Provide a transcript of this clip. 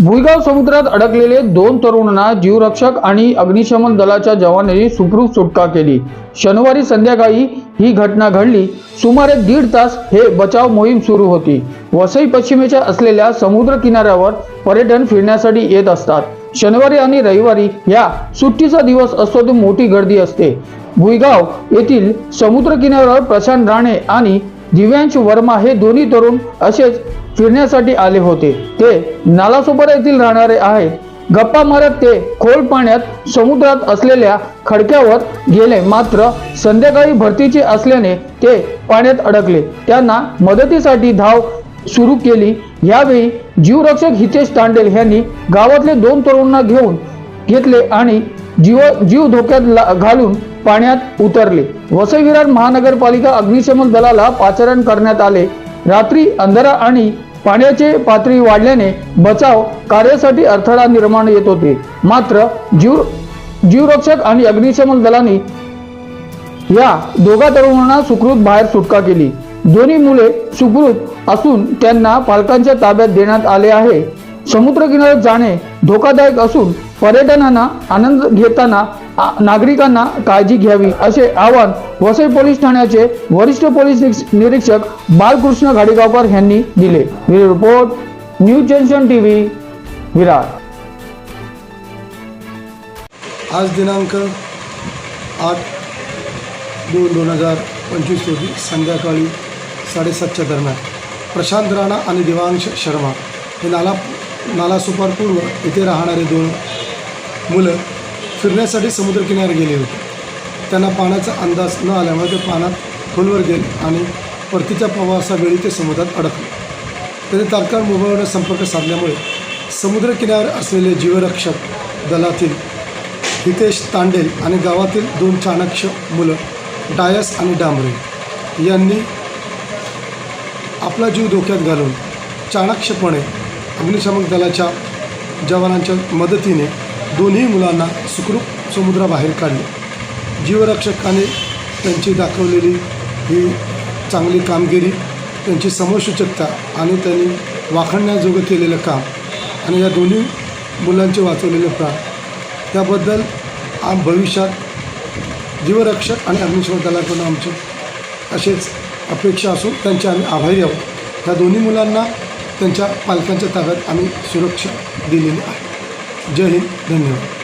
भुईगाव समुद्रात अडकलेले दोन तरुणांना जीवरक्षक आणि अग्निशमन दलाच्या जवानांनी सुखरूप सुटका केली. शनिवारी संध्याकाळी ही घटना घडली. सुमारे दीड तास हे बचाव मोहीम सुरू होती. वसई पश्चिमेच्या असलेल्या समुद्र किनाऱ्यावर पर्यटन फिरण्यासाठी येत असतात. शनिवारी आणि रविवारी या सुट्टीचा दिवस असतो ती मोठी गर्दी असते. भुईगाव येथील समुद्र किनाऱ्यावर प्रशांत राणे आणि दिव्यांश वर्मा हे दोन्ही तरुण असेच फिरण्यासाठी आले होते. ते नालासोपारा येथील राहणारे आहेत. गप्पा मारत ते खोल पाण्यात समुद्रात असलेल्या खडक्यावर गेले. मात्र संध्याकाळी भरतीचे असल्याने ते पाण्यात अडकले. त्यांना मदतीसाठी धाव सुरू केली. यावेळी जीवरक्षक हितेश तांडेल यांनी गावातले दोन तरुणांना घेऊन घेतले आणि जीव जीव धोक्यात ला- घालून पाण्यात उतरले. वसई विरार महानगरपालिका अग्निशमन दलाला पाचारण करण्यात आले. रात्री अंधारा आणि पाण्याची पातळी वाढल्याने बचाव कार्यासाठी अडथळा निर्माण येत होते. मात्र जीव जीवरक्षक आणि अग्निशमन दलाने या दोघा तरुणांना सुखरूप बाहेर सुटका केली. दोन्ही मुले सुखरूप असून त्यांना पालकांच्या ताब्यात देण्यात आले आहे. समुद्रकिनाऱ्यात जाणे धोकादायक असून पर्यटनांना आनंद घेताना नागरिकांना काळजी घ्यावी असे आवाहन वसई पोलीस ठाण्याचे वरिष्ठ पोलीस निरीक्षक बालकृष्ण घाडीगावकर यांनी दिले. Report news junction TV Virar. आज दिनांक आठ दोन दोन हजार पंचवीस रोजी संध्याकाळी साडेसातच्या दरम्यान प्रशांत राणा आणि देवांश शर्मा हे नाला नाला सुपार पूर्व येथे राहणारे दोन मुलं फिरण्यासाठी समुद्रकिनारी गेले होते. त्यांना पाण्याचा अंदाज न आल्यामुळे ते पाण्यात खोलवर गेले आणि परतीच्या प्रवासावेळी ते समुद्रात अडकले. त्यांनी तात्काळ मोबाईलवर संपर्क साधल्यामुळे समुद्रकिनाऱ्यावर असलेले जीवरक्षक दलातील हितेश तांडेल आणि गावातील दोन चाणक्ष मुलं डायस आणि डांबरे यांनी आपला जीव धोक्यात घालून चाणक्षपणे अग्निशामक दलाच्या जवानांच्या मदतीने दोन्ही मुलांना सुखरूप समुद्राबाहेर काढले. जीवरक्षकाने त्यांची दाखवलेली ही चांगली कामगिरी त्यांची समसूचकता आणि त्यांनी वाखणण्याजोगं केलेलं काम आणि या दोन्ही मुलांचे वाचवलेले प्राण त्याबद्दल आम भविष्यात जीवरक्षक आणि अग्निशमन दलाकडून आमची असेच अपेक्षा असून त्यांचे आम्ही आभारी आहोत. त्या दोन्ही मुलांना त्यांच्या पालकांच्या ताब्यात आम्ही सुरक्षा दिलेली आहे. जय हिंद धन्यवाद.